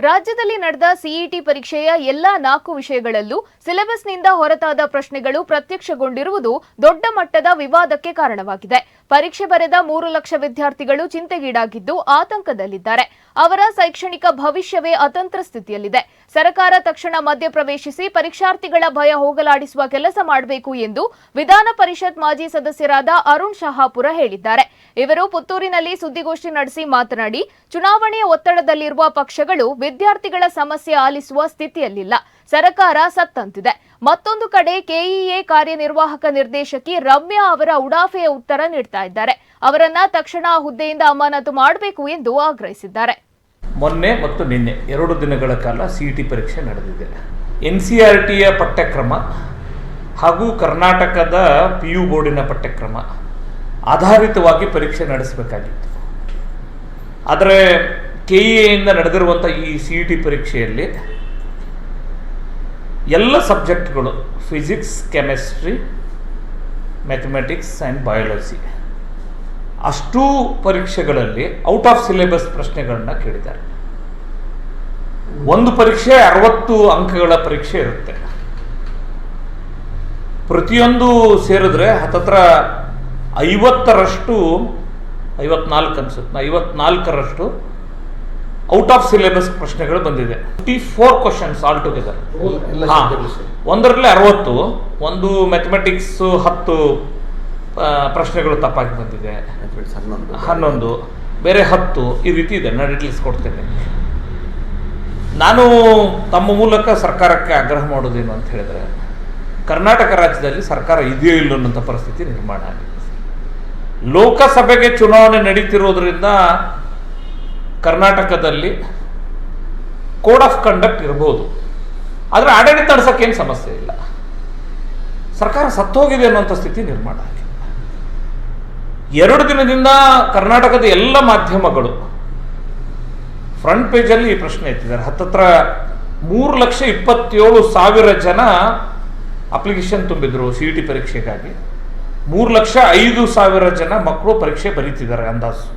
ರಾಜ್ಯದಲ್ಲಿ ನಡೆದ ಸಿಇಟಿ ಪರೀಕ್ಷೆಯ ಎಲ್ಲಾ ನಾಲ್ಕು ವಿಷಯಗಳಲ್ಲೂ ಸಿಲೆಬಸ್ನಿಂದ ಹೊರತಾದ ಪ್ರಶ್ನೆಗಳು ಪ್ರತ್ಯಕ್ಷಗೊಂಡಿರುವುದು ದೊಡ್ಡ ಮಟ್ಟದ ವಿವಾದಕ್ಕೆ ಕಾರಣವಾಗಿದೆ. ಪರೀಕ್ಷೆ ಬರೆದ ಮೂರು ಲಕ್ಷ ವಿದ್ಯಾರ್ಥಿಗಳು ಚಿಂತೆಗೀಡಾಗಿದ್ದು ಆತಂಕದಲ್ಲಿದ್ದಾರೆ. ಅವರ ಶೈಕ್ಷಣಿಕ ಭವಿಷ್ಯವೇ ಅತಂತ್ರ ಸ್ಥಿತಿಯಲ್ಲಿದೆ. ಸರ್ಕಾರ ತಕ್ಷಣ ಮಧ್ಯಪ್ರವೇಶಿಸಿ ಪರೀಕ್ಷಾರ್ಥಿಗಳ ಭಯ ಹೋಗಲಾಡಿಸುವ ಕೆಲಸ ಮಾಡಬೇಕು ಎಂದು ವಿಧಾನ ಪರಿಷತ್ ಮಾಜಿ ಸದಸ್ಯರಾದ ಅರುಣ್ ಶಹಾಪುರ ಹೇಳಿದ್ದಾರೆ. ಇವರು ಪುತ್ತೂರಿನಲ್ಲಿ ಸುದ್ದಿಗೋಷ್ಠಿ ನಡೆಸಿ ಮಾತನಾಡಿ ಚುನಾವಣೆಯ ಒತ್ತಡದಲ್ಲಿರುವ ಪಕ್ಷಗಳು ವಿದ್ಯಾರ್ಥಿಗಳ ಸಮಸ್ಯೆ ಆಲಿಸುವ ಸ್ಥಿತಿಯಲ್ಲಿಲ್ಲ. ಸರ್ಕಾರ ಸತ್ತಂತಿದೆ. ಮತ್ತೊಂದು ಕಡೆ ಕೆಇಎ ಕಾರ್ಯನಿರ್ವಾಹಕ ನಿರ್ದೇಶಕಿ ರಮ್ಯಾ ಅವರ ಉಡಾಫೆಯ ಉತ್ತರ ನೀಡ್ತಾ ಇದ್ದಾರೆ. ಅವರನ್ನ ತಕ್ಷಣ ಹುದ್ದೆಯಿಂದ ಅಮಾನತು ಮಾಡಬೇಕು ಎಂದು ಆಗ್ರಹಿಸಿದ್ದಾರೆ. ಮೊನ್ನೆ ಮತ್ತು ನಿನ್ನೆ, ಎರಡು ದಿನಗಳ ಕಾಲ ಸಿ ಇ ಟಿ ಪರೀಕ್ಷೆ ನಡೆದಿದೆ. ಎನ್ ಸಿ ಆರ್ ಟಿಯ ಪಠ್ಯಕ್ರಮ ಹಾಗೂ ಕರ್ನಾಟಕದ ಪಿ ಯು ಬೋರ್ಡಿನ ಪಠ್ಯಕ್ರಮ ಆಧಾರಿತವಾಗಿ ಪರೀಕ್ಷೆ ನಡೆಸಬೇಕಾಗಿತ್ತು. ಆದರೆ ಕೆ ಇ ನಡೆದಿರುವಂಥ ಈ ಸಿ ಇ ಟಿ ಪರೀಕ್ಷೆಯಲ್ಲಿ ಎಲ್ಲ ಸಬ್ಜೆಕ್ಟ್ಗಳು, physics, chemistry, mathematics and biology ಅಷ್ಟೂ ಪರೀಕ್ಷೆಗಳಲ್ಲಿ ಔಟ್ ಆಫ್ ಸಿಲೆಬಸ್ ಪ್ರಶ್ನೆಗಳನ್ನ ಕೇಳಿದ್ದಾರೆ. ಒಂದು ಪರೀಕ್ಷೆ ಅರವತ್ತು ಅಂಕಗಳ ಪರೀಕ್ಷೆ ಇರುತ್ತೆ. ಪ್ರತಿಯೊಂದು ಸೇರಿದ್ರೆ ಹತ್ತತ್ರ ಐವತ್ತರಷ್ಟು ಐವತ್ನಾಲ್ಕು ಅನ್ಸುತ್ತೆ ಐವತ್ನಾಲ್ಕರಷ್ಟು ಔಟ್ ಆಫ್ ಸಿಲೆಬಸ್ ಪ್ರಶ್ನೆಗಳು ಬಂದಿದೆ. Fifty four questions all together. ಒಂದರಲ್ಲಿ ಅರವತ್ತು ಒಂದು ಮ್ಯಾಥಮೆಟಿಕ್ಸ್ ಹತ್ತು. ಪ್ರಶ್ನೆಗಳು ತಪ್ಪಾಗಿ ಬಂದಿದೆ. ಹನ್ನೊಂದು. ಹನ್ನೊಂದು. ಬೇರೆ ಹತ್ತು ಈ ರೀತಿ ಇದೆ. ನಾನು ಡೀಟೇಲ್ಸ್ ಕೊಡ್ತೇನೆ. ನಾನು ತಮ್ಮ ಮೂಲಕ ಸರ್ಕಾರಕ್ಕೆ ಆಗ್ರಹ ಮಾಡೋದೇನು ಅಂತ ಹೇಳಿದ್ರೆ ಕರ್ನಾಟಕ ರಾಜ್ಯದಲ್ಲಿ ಸರ್ಕಾರ ಇದೆಯೋ ಇಲ್ಲೋ ಅನ್ನೋಂಥ ಪರಿಸ್ಥಿತಿ ನಿರ್ಮಾಣ ಆಗಿದೆ. ಲೋಕಸಭೆಗೆ ಚುನಾವಣೆ ನಡೀತಿರೋದ್ರಿಂದ ಕರ್ನಾಟಕದಲ್ಲಿ ಕೋಡ್ ಆಫ್ ಕಂಡಕ್ಟ್ ಇರಬಹುದು ಆದರೆ ಆಡಳಿತ ನಡೆಸೋಕ್ಕೇನು ಸಮಸ್ಯೆ ಇಲ್ಲ. ಸರ್ಕಾರ ಸತ್ತೋಗಿದೆ ಅನ್ನುವಂಥ ಸ್ಥಿತಿ ನಿರ್ಮಾಣ ಆಗಿದೆ. ಎರಡು ದಿನದಿಂದ ಕರ್ನಾಟಕದ ಎಲ್ಲ ಮಾಧ್ಯಮಗಳು ಫ್ರಂಟ್ ಪೇಜಲ್ಲಿ ಈ ಪ್ರಶ್ನೆ ಎತ್ತಿದ್ದಾರೆ. ಹತ್ತತ್ರ ಮೂರು ಲಕ್ಷ ಇಪ್ಪತ್ತೇಳು ಸಾವಿರ ಜನ ಅಪ್ಲಿಕೇಶನ್ ತುಂಬಿದ್ರು ಸಿ ಇ ಟಿ ಪರೀಕ್ಷೆಗಾಗಿ. ಮೂರು ಲಕ್ಷ ಐದು ಸಾವಿರ ಜನ ಮಕ್ಕಳು ಪರೀಕ್ಷೆ ಬರೀತಿದ್ದಾರೆ ಅಂದಾಜು.